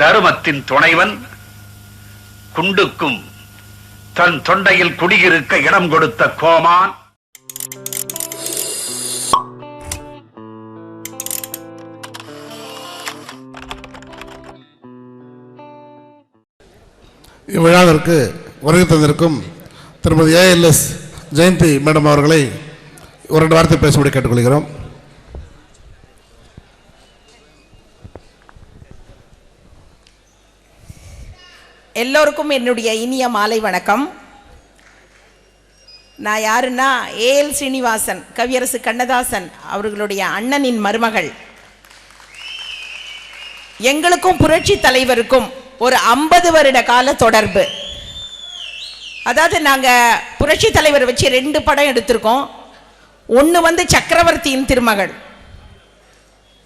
தருமத்தின் துணைவன் குண்டுக்கும் தன் தொண்டையில் குடியிருக்க இடம் கொடுத்த கோமான். இவ்விழாவிற்கு வருகை தந்திருக்கும் திருமதி ஏஎல்எஸ் ஜெயந்தி மேடம் அவர்களை ஒரு ரெண்டு வார்த்தை பேசும்படி கேட்டுக்கொள்கிறோம். எல்லோருக்கும் என்னுடைய இனிய மாலை வணக்கம். நான் யாருன்னா ஏஎல் ஸ்ரீனிவாசன் கவியரசு கண்ணதாசன் அவர்களுடைய அண்ணனின் மருமகள். எங்களுக்கும் புரட்சி தலைவருக்கும் ஒரு ஐம்பது வருட கால தொடர்பு. அதாவது நாங்க புரட்சி தலைவர் வச்சு ரெண்டு படம் எடுத்திருக்கோம். ஒன்று வந்து சக்கரவர்த்தியின் திருமகள்.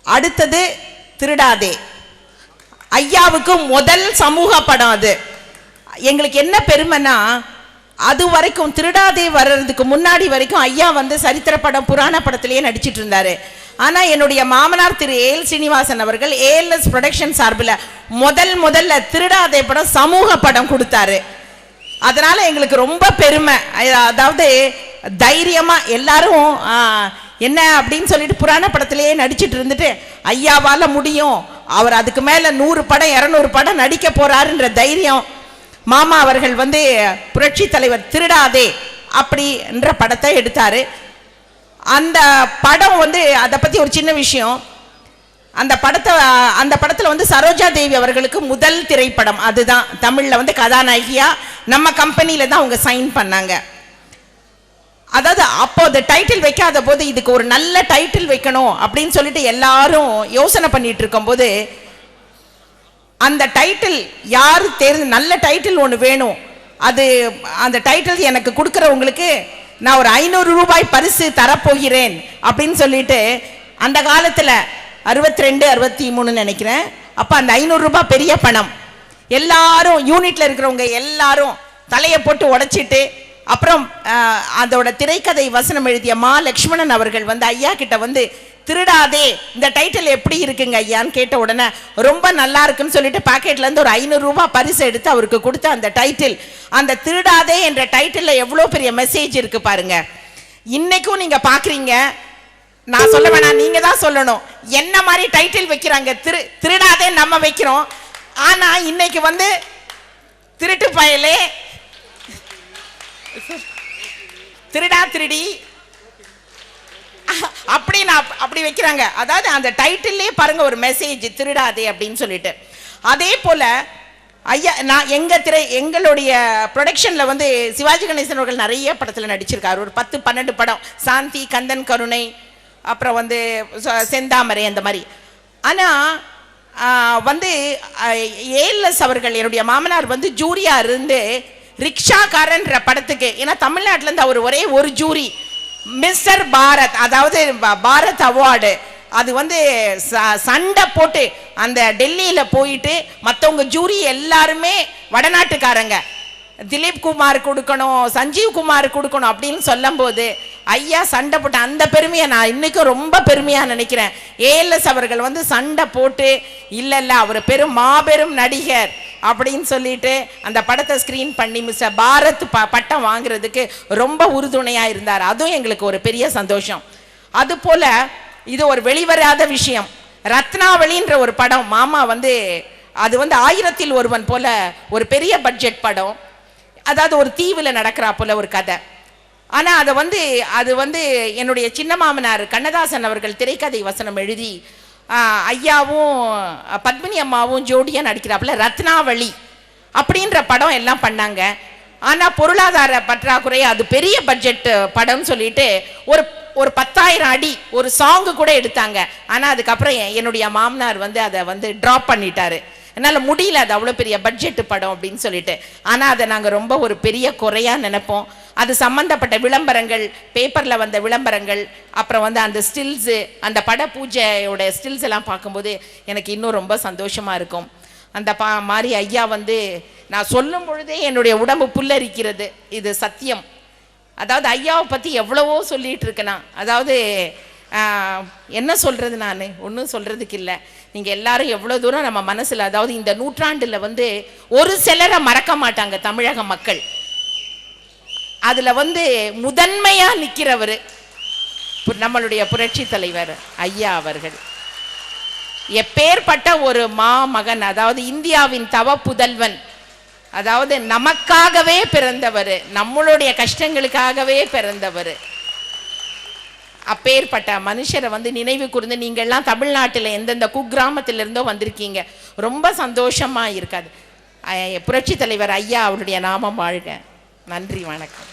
அடுத்தது திருடாதே. ஐயாவுக்கு முதல் சமூக படம் அது. எங்களுக்கு என்ன பெருமைன்னா அது வரைக்கும் திருடாதே வர்றதுக்கு முன்னாடி வரைக்கும் ஐயா வந்து சரித்திர படம் புராண படத்திலேயே நடிச்சிட்டு இருந்தாரு. ஆனா என்னுடைய மாமனார் திரு ஏல் சீனிவாசன் அவர்கள் ஏஎல்எஸ் ப்ரொடக்ஷன் சார்பில் முதல் முதல்ல திருடாதே படம் சமூக படம் கொடுத்தாரு. அதனால எங்களுக்கு ரொம்ப பெருமை. அதாவது தைரியமா எல்லாரும் என்ன அப்படின்னு சொல்லிட்டு புராண படத்திலேயே நடிச்சிட்டு இருந்துட்டு ஐயாவால முடியும். அவர் அதுக்கு மேல நூறு படம் இரநூறு படம் நடிக்க போறாருன்ற தைரியம் மாமா அவர்கள் வந்து புரட்சி தலைவர் திருடாதே அப்படின்ற படத்தை எடுத்தார். அந்த படம் வந்து அதை பற்றி ஒரு சின்ன விஷயம். அந்த படத்தை அந்த படத்தில் வந்து சரோஜா தேவி அவர்களுக்கு முதல் திரைப்படம் அதுதான். தமிழில் வந்து கதாநாயகியாக நம்ம கம்பெனியில் தான் அவங்க சைன் பண்ணாங்க. அதாவது அப்போ அந்த டைட்டில் வைக்காத போது இதுக்கு ஒரு நல்ல டைட்டில் வைக்கணும் அப்படின்னு சொல்லிட்டு எல்லாரும் யோசனை பண்ணிட்டு இருக்கும்போது அந்த டைட்டில் யார் தேர்ந்து நல்ல டைட்டில் ஒன்று வேணும். அது அந்த டைட்டில் எனக்கு கொடுக்குறவங்களுக்கு நான் ஒரு ஐநூறு ரூபாய் பரிசு தரப்போகிறேன் அப்படின்னு சொல்லிட்டு அந்த காலத்தில் அறுபத்தி ரெண்டு அறுபத்தி மூணு நினைக்கிறேன். அப்போ அந்த ஐநூறு ரூபாய் பெரிய பணம். எல்லாரும் யூனிட்ல இருக்கிறவங்க எல்லாரும் தலையை போட்டு உடைச்சிட்டு அப்புறம் அதோட திரைக்கதை வசனம் எழுதிய மா லக்ஷ்மணன் அவர்கள் வந்து ஐயா கிட்ட வந்து திருடாதே. இந்த டைட்டில் எப்படி இருக்குங்க ஐயான்னு கேட்ட உடனே ரொம்ப நல்லா இருக்குன்னு சொல்லிட்டு பாக்கெட்லேருந்து ஒரு ஐநூறு ரூபாய் பரிசு எடுத்து அவருக்கு கொடுத்த அந்த டைட்டில் அந்த திருடாதே என்ற டைட்டிலில் எவ்வளோ பெரிய மெசேஜ் இருக்கு பாருங்க. இன்னைக்கும் நீங்கள் பார்க்குறீங்க நான் சொல்ல வேணாம் நீங்க தான் சொல்லணும். என்ன மாதிரி டைட்டில் வைக்கிறாங்க? திரு திருடாதே நம்ம வைக்கிறோம். ஆனா இன்னைக்கு வந்து திருட்டு பயலே. திருடா திருடி. அப்படின்னு அப்படி நான் அப்படி வைக்கிறாங்க? அதாவது அந்த டைட்டில்லே பாருங்க ஒரு மெசேஜ் திருடாதே அப்படின்னு சொல்லிட்டு. அதே போல ஐயா நான் எங்கள் திரை எங்களுடைய ப்ரொடக்ஷனில் வந்து சிவாஜி கணேசன் அவர்கள் நிறைய படத்தில் நடிச்சிருக்காரு. ஒரு பத்து பன்னெண்டு படம். சாந்தி கந்தன் கருணை அப்புறம் வந்து ச- செந்தாமரை அந்த மாதிரி. ஆனால் வந்து ஏஎல்எஸ் அவர்கள் என்னுடைய மாமனார் வந்து ஜூரியாக இருந்து ரிக்ஷாக்காரன்ற படத்துக்கு ஏன்னா தமிழ்நாட்டிலேருந்து அவர் ஒரே ஒரு ஜூரி. மிஸ்டர் பாரத் அதாவது பாரத் அவார்டு. அது வந்து ச- சண்டை போட்டு அந்த டெல்லியில் போயிட்டு மற்றவங்க ஜூரி எல்லாருமே வடநாட்டுக்காரங்க. திலீப் குமார் கொடுக்கணும் சஞ்சீவ் குமார் கொடுக்கணும் அப்படின்னு சொல்லும்போது ஐயா சண்டை போட்ட அந்த பெருமையை நான் இன்றைக்கும் ரொம்ப பெருமையாக நினைக்கிறேன். ஏஎல்எஸ் அவர்கள் வந்து சண்டை போட்டு இல்லை இல்லை அவர் பெரும் மாபெரும் நடிகர். அப்படின்னு சொல்லிட்டு அந்த படத்தை ஸ்க்ரீன் பண்ணி மிஸ்டர் பாரத் ப பட்டம் வாங்குறதுக்கு ரொம்ப உறுதுணையாக இருந்தார். அதுவும் எங்களுக்கு ஒரு பெரிய சந்தோஷம். அது போல இது ஒரு வெளிவராத விஷயம். ரத்னாவளின்ற ஒரு படம் மாமா வந்து அது வந்து ஆயிரத்தில் ஒருவன் போல ஒரு பெரிய பட்ஜெட் படம். அதாவது ஒரு தீவில் நடக்கிறா போல ஒரு கதை. ஆனால் அதை வந்து அது வந்து என்னுடைய சின்ன மாமனார் கண்ணதாசன் அவர்கள் திரைக்கதை வசனம் எழுதி ஐயாவும் பத்மினி அம்மாவும் ஜோடியாக நடிக்கிறாப்புல ரத்னாவளி அப்படின்ற படம் எல்லாம் பண்ணாங்க. ஆனால் பொருளாதார பற்றாக்குறை அது பெரிய பட்ஜெட் படம்னு சொல்லிட்டு ஒரு ஒரு பத்தாயிரம் அடி ஒரு சாங்கு கூட எடுத்தாங்க. ஆனால் அதுக்கப்புறம் என்னுடைய மாமனார் வந்து அதை வந்து ட்ராப் பண்ணிட்டாரு. என்னால் முடியல அது அவ்வளோ பெரிய பட்ஜெட் படம் அப்படின்னு சொல்லிட்டு. ஆனால் அதை நாங்கள் ரொம்ப ஒரு பெரிய குறையாக நினைப்போம். அது சம்பந்தப்பட்ட விளம்பரங்கள் பேப்பரில் வந்த விளம்பரங்கள் அப்புறம் வந்து அந்த ஸ்டில்ஸு அந்த பட பூஜையோட ஸ்டில்ஸ் எல்லாம் பார்க்கும்போது எனக்கு இன்னும் ரொம்ப சந்தோஷமாக இருக்கும். அந்த பா மாதிரி ஐயா வந்து நான் சொல்லும் பொழுதே என்னுடைய உடம்பு புல்லரிக்கிறது. இது சத்தியம். அதாவது ஐயாவை பற்றி எவ்வளவோ சொல்லிகிட்டு இருக்கேன் அதாவது என்ன சொல்கிறது நான்? ஒன்றும் சொல்கிறதுக்கு இல்லை. நீங்கள் எல்லாரும் எவ்வளோ தூரம் நம்ம மனசில் அதாவது இந்த நூற்றாண்டில் வந்து ஒரு சிலரை மறக்க மாட்டாங்க தமிழக மக்கள். அதில் வந்து முதன்மையாக நிற்கிறவர் நம்மளுடைய புரட்சி தலைவர் ஐயா அவர்கள். எப்பேற்பட்ட ஒரு மாமகன் அதாவது இந்தியாவின் தவ புதல்வன் அதாவது நமக்காகவே பிறந்தவர் நம்மளுடைய கஷ்டங்களுக்காகவே பிறந்தவர். அப்பேற்பட்ட மனுஷரை வந்து நினைவு கூர்ந்து நீங்கள்லாம் தமிழ்நாட்டில் எந்தெந்த குக்கிராமத்துல இருந்தோ வந்திருக்கீங்க. ரொம்ப சந்தோஷமா இருக்காது. புரட்சி தலைவர் ஐயா அவருடைய நாமம் வாழ்க. நன்றி வணக்கம்.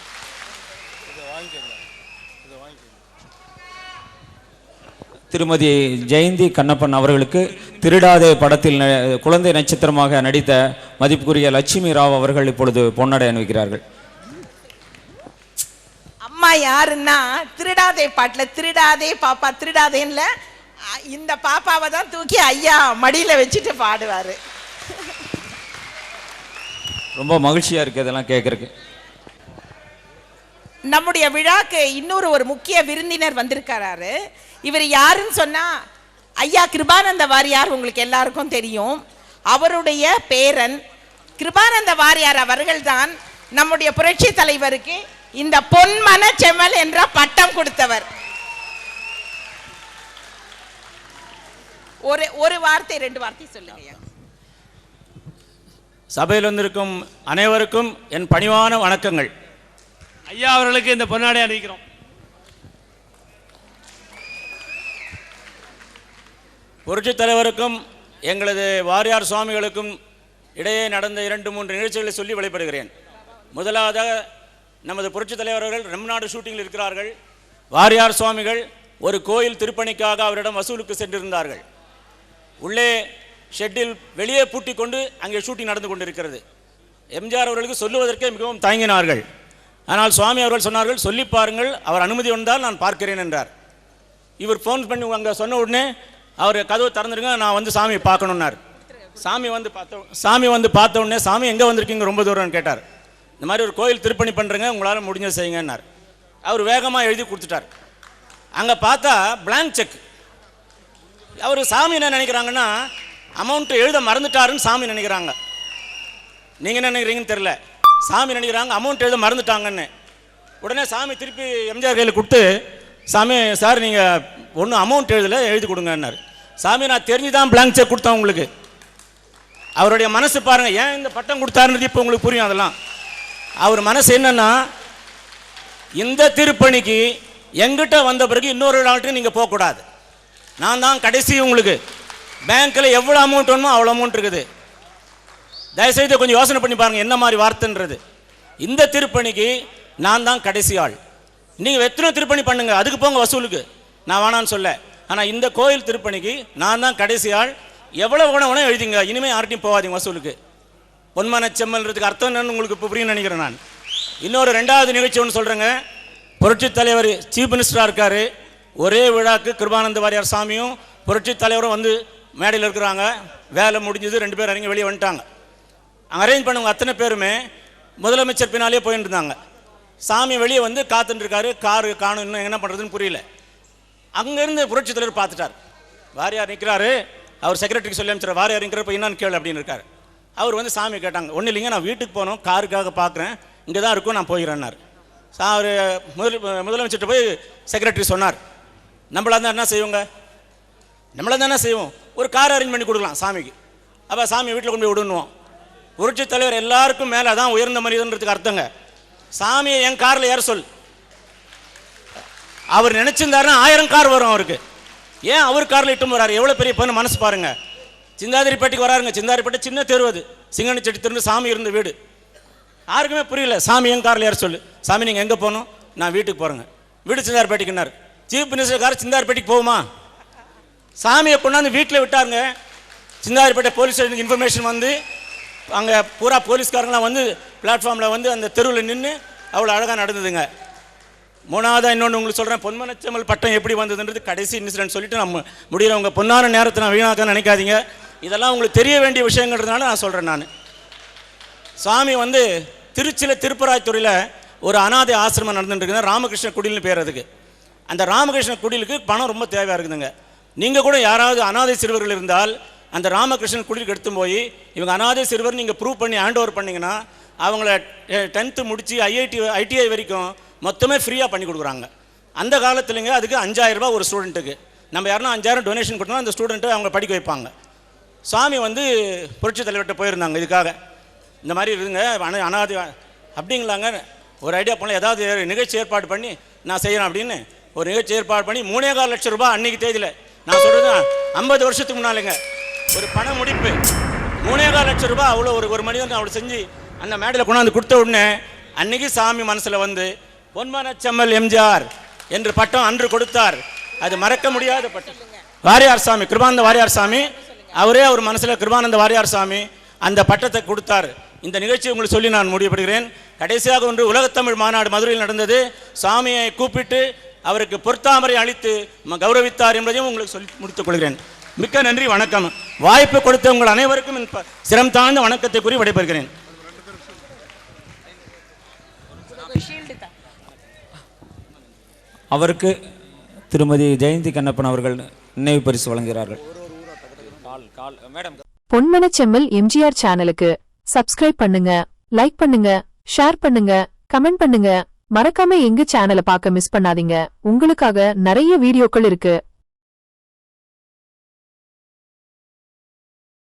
திருமதி ஜெயந்தி கண்ணப்பன் அவர்களுக்கு திருடாதே படத்தில் குழந்தை நட்சத்திரமாக நடித்த மதிப்புக்குரிய லட்சுமி ராவ் அவர்கள் இப்பொழுது பொன்னடை அணிவிக்கிறார்கள். அம்மா யாருன்னா திருடாதே பாட்டுல திருடாதே பாப்பா திருடாதேன்ல இந்த பாப்பாவை தான் தூக்கி ஐயா மடியில வச்சுட்டு பாடுவாரு. ரொம்ப மகிழ்ச்சியா இருக்கு இதெல்லாம் கேட்கறதுக்கு. நம்முடைய விழாக்கு இன்னொரு ஒரு முக்கிய விருந்தினர் வந்திருக்காரு இவர் யாருன்னு சொன்னா ஐயா கிருபானந்த வாரியார் உங்களுக்கு எல்லாருக்கும் தெரியும். அவருடைய பேரன் கிருபானந்த வாரியார் அவர்கள் தான் நம்முடைய புரட்சி தலைவருக்கு இந்த பொன்மன செம்மல் என்ற பட்டம் கொடுத்தவர். ஒரு ஒரு வார்த்தை ரெண்டு வார்த்தை சொல்லுங்க ஐயா. சபையில் வந்திருக்கும் அனைவருக்கும் என் பணிவான வணக்கங்கள். ஐயா அவர்களுக்கு இந்த பொன்னாடை அணிவிக்கிறோம். புரட்சி தலைவருக்கும் எங்களது வாரியார் சுவாமிகளுக்கும் இடையே நடந்த இரண்டு மூன்று நிகழ்ச்சிகளை சொல்லி வழிபடுகிறேன் முதலாவதாக நமது புரட்சி தலைவர்கள் அவர்கள் ரெம்நாடு ஷூட்டிங்கில் இருக்கிறார்கள். வாரியார் சுவாமிகள் ஒரு கோயில் திருப்பணிக்காக அவரிடம் வசூலுக்கு சென்றிருந்தார்கள். உள்ளே ஷெட்டில் வெளியே பூட்டி கொண்டு அங்கே ஷூட்டிங் நடந்து கொண்டிருக்கிறது. எம்ஜிஆர் அவர்களுக்கு சொல்லுவதற்கே மிகவும் தயங்கினார்கள். ஆனால் சுவாமி அவர்கள் சொன்னார்கள் சொல்லி பாருங்கள் அவர் அனுமதி வந்தால் நான் பார்க்கிறேன் என்றார். இவர் ஃபோன் பண்ணி அங்கே சொன்ன உடனே அவர் கதவு திறந்துருங்க நான் வந்து சாமியை பார்க்கணுன்னார் சாமி வந்து பார்த்த சாமி வந்து பார்த்த உடனே சாமி எங்கே வந்திருக்கீங்க? ரொம்ப தூரம்னு கேட்டார். இந்த மாதிரி ஒரு கோயில் திருப்பணி பண்ணுறேங்க உங்களால் முடிஞ்ச செய்யுங்கன்னார். அவர் வேகமாக எழுதி கொடுத்துட்டார். அங்கே பார்த்தா பிளாங்க் செக் அவர் சாமி என்ன நினைக்கிறாங்கன்னா அமௌண்ட்டு எழுத மறந்துட்டாருன்னு சாமி நினைக்கிறாங்க. நீங்கள் என்ன நினைக்கிறீங்கன்னு தெரில சாமி நினைக்கிறாங்க அமௌண்ட் எழுத மறந்துட்டாங்கன்னு. உடனே சாமி திருப்பி எம்ஜிஆர் கையில் கொடுத்து சாமி சார் நீங்கள் ஒன்றும் அமௌண்ட் எழுதலை எழுதி கொடுங்கன்னார். சாமி நான் தெரிஞ்சு தான் பிளாங்க் செக் கொடுத்தேன் உங்களுக்கு. அவருடைய மனசு பாருங்கள் ஏன் இந்த பட்டம் கொடுத்தாருன்றது இப்போ உங்களுக்கு புரியும் அதெல்லாம். அவர் மனசு என்னன்னா இந்த திருப்பணிக்கு எங்கிட்ட வந்த பிறகு இன்னொரு நாள்கிட்ட நீங்கள் போகக்கூடாது. நான் தான் கடைசி உங்களுக்கு. பேங்க்கில் எவ்வளோ அமௌண்ட் வேணுமோ அவ்வளோ அமௌண்ட் இருக்குது. தயவுசெய்து கொஞ்சம் யோசனை பண்ணி பாருங்க என்ன மாதிரி வார்த்தைன்றது. இந்த திருப்பணிக்கு நான் தான் கடைசி ஆள். நீங்கள் எத்தனை திருப்பணி பண்ணுங்க அதுக்கு போங்க வசூலுக்கு. நான் வேணான்னு சொல்ல. ஆனால் இந்த கோயில் திருப்பணிக்கு நான் தான் கடைசி ஆள். எவ்வளோ வேணும் எழுதிங்க இனிமேல் யார்ட்டையும் போகாதீங்க வசூலுக்கு. பொன்மான செம்மல்ன்றதுக்கு அர்த்தம் என்னன்னு உங்களுக்கு இப்போ புரியும் நினைக்கிறேன் நான். இன்னொரு ரெண்டாவது நிகழ்ச்சி ஒன்று சொல்கிறேங்க புரட்சி தலைவர் சீஃப் மினிஸ்டராக இருக்கார். ஒரே விழாக்கு கிருபானந்த வாரியார் சாமியும் புரட்சி தலைவரும் வந்து மேடையில் இருக்கிறாங்க. வேலை முடிஞ்சது ரெண்டு பேரும் இறங்கி வெளியே வந்துட்டாங்க. அரேஞ்ச் பண்ணவங்க அத்தனை பேருமே முதலமைச்சர் பின்னாலே போயிட்டு இருந்தாங்க சாமி வெளியே வந்து காத்துட்டுருக்காரு காரு காணும் இன்னும் என்ன பண்ணுறதுன்னு புரியல. அங்கேருந்து புரட்சி தலைவர் பார்த்துட்டார். வாரியார் நிற்கிறாரு அவர் செக்ரட்டரிக்கு சொல்லி அமைச்சார் வாரியார் நிற்கிறப்ப என்னன்னு கேளு அப்படின்னு இருக்காரு. அவர் வந்து சாமி கேட்டாங்க. ஒன்றும் இல்லைங்க நான் வீட்டுக்கு போனோம் காருக்காக பார்க்குறேன். இங்கே தான் இருக்கும் நான் போயிடுறேன்னாரு. சா அவர் முதல் முதலமைச்சர்கிட்ட போய் செக்ரட்டரி சொன்னார். நம்மளா தான் என்ன செய்வோங்க? நம்மளாக தான் என்ன செய்வோம்? ஒரு கார் அரேஞ்ச் பண்ணி கொடுக்கலாம் சாமிக்கு. அப்போ சாமி வீட்டில் கொண்டு போய் விடணுவோம். புரட்சி தலைவர் எல்லாருக்கும் மேலே தான் உயர்ந்த மனிதன்றதுக்கு அர்த்தங்க. சாமியை என் காரில் ஏற சொல். அவர் நினைச்சிருந்தாருன்னா ஆயிரம் கார் வரும் அவருக்கு. ஏன் அவர் காரில் இட்டும் வராரு எவ்வளோ பெரிய பொண்ணு மனசு பாருங்க. சிந்தாதிரிப்பேட்டைக்கு வராருங்க. சிந்தாதிரிப்பேட்டை சின்ன தெரு அது சிங்கனி செட்டி திருந்து சாமி இருந்த வீடு. யாருக்குமே புரியல. சாமி என் காரில் ஏற சொல்லு. சாமி நீங்கள் எங்கே போகணும்? நான் வீட்டுக்கு போகிறேங்க வீடு சிந்தாரிப்பேட்டைக்குன்னார் சீஃப் மினிஸ்டர் கார் சிந்தாரிப்பேட்டைக்கு போகுமா? சாமியை கொண்டாந்து வீட்டில் விட்டாருங்க. சிந்தாரிப்பேட்டை போலீஸ் ஸ்டேஷனுக்கு இன்ஃபர்மேஷன் வந்து அங்கே பூரா போலீஸ்காரங்களாம் வந்து பிளாட்ஃபார்மில் வந்து அந்த தெருவில் நின்று அவ்வளோ அழகாக நடந்ததுங்க. மூணாவதாக இன்னொன்று உங்களுக்கு சொல்கிறேன் பொன்மனச்செம்மல் பட்டம் எப்படி வந்ததுன்றது கடைசி இன்சிடென்ட் சொல்லிட்டு நம்ம முடிகிறவங்க பொன்னான நேரத்தை நான் வீணாக்க நினைக்காதீங்க. இதெல்லாம் உங்களுக்கு தெரிய வேண்டிய விஷயங்கிறதுனால நான் சொல்கிறேன் நான். சாமி வந்து திருச்சியில் திருப்பராய்த்துறையில் ஒரு அனாதை ஆசிரமம் நடந்துட்டு ராமகிருஷ்ண குடில்னு பேர் அதுக்கு. அந்த ராமகிருஷ்ண குடிலுக்கு பணம் ரொம்ப தேவையாக இருக்குதுங்க. நீங்கள் கூட யாராவது அனாதை சிறுவர்கள் இருந்தால் அந்த ராமகிருஷ்ணன் குடிலுக்கு எடுத்து போய் இவங்க அனாதை சிறுவர் நீங்கள் ப்ரூவ் பண்ணி ஹேண்ட் ஓவர் பண்ணிங்கன்னா அவங்கள டென்த்து முடித்து ஐஐடி ஐடிஐ வரைக்கும் மொத்தமே ஃப்ரீயாக பண்ணி கொடுக்குறாங்க. அந்த காலத்துலேங்க அதுக்கு அஞ்சாயிரரூபா ஒரு ஸ்டூடெண்ட்டுக்கு நம்ம யாருன்னா அஞ்சாயிரம் டொனேஷன் கொடுத்தோம்னா அந்த ஸ்டூடெண்ட்டை அவங்க படிக்க வைப்பாங்க. சாமி வந்து புரட்சி தலைவர்கிட்ட போயிருந்தாங்க இதுக்காக. இந்த மாதிரி இருங்க அனா அனாதை அப்படிங்களாங்க. ஒரு ஐடியா பண்ணல ஏதாவது நிகழ்ச்சி ஏற்பாடு பண்ணி நான் செய்கிறேன் அப்படின்னு ஒரு நிகழ்ச்சி ஏற்பாடு பண்ணி மூணே கால் லட்சம் ரூபாய் அன்னைக்கு தேதியில். நான் சொல்கிறது ஐம்பது வருஷத்துக்கு முன்னாலேங்க. ஒரு பண முடிப்பு. மூணே கால் லட்சம் ரூபாய் அவ்வளோ ஒரு ஒரு மனிதன் அவ்வளோ செஞ்சு அந்த மேடையில் கொண்டாந்து கொடுத்த உடனே அன்னைக்கு சாமி மனசில் வந்து பொன்மனச்செம்மல் எம்ஜிஆர் என்று பட்டம் அன்று கொடுத்தார். அது மறக்க முடியாத பட்டம். வாரியார் சாமி கிருபானந்த வாரியார் சாமி அவரே அவர் மனசில் கிருபானந்த வாரியார் சாமி அந்த பட்டத்தை கொடுத்தார். இந்த நிகழ்ச்சியை உங்களுக்கு சொல்லி நான் முடிவுபடுகிறேன். கடைசியாக ஒன்று உலகத்தமிழ் மாநாடு மதுரையில் நடந்தது. சாமியை கூப்பிட்டு அவருக்கு பொற்தாமரை அளித்து கௌரவித்தார் என்பதையும் உங்களுக்கு சொல்லி முடித்துக் கொள்கிறேன். மிக்க நன்றி வணக்கம். வாய்ப்பு கொடுத்த உங்கள் அனைவருக்கும் சிரம் தாழ்ந்த வணக்கத்தை கூறி விடைபெறுகிறேன். அவருக்கு திருமதி ஜெயந்தி கண்ணப்பன் அவர்கள் நினைவு பரிசு வழங்குகிறார்கள். மேடம் பொன்மனச்செம்மல் எம்ஜிஆர் சேனலுக்கு சப்ஸ்கிரைப் பண்ணுங்க லைக் பண்ணுங்க ஷேர் பண்ணுங்க கமெண்ட் பண்ணுங்க. மறக்காம எங்க சேனலை பார்க்க மிஸ் பண்ணாதீங்க. உங்களுக்காக நிறைய வீடியோக்கள் இருக்கு.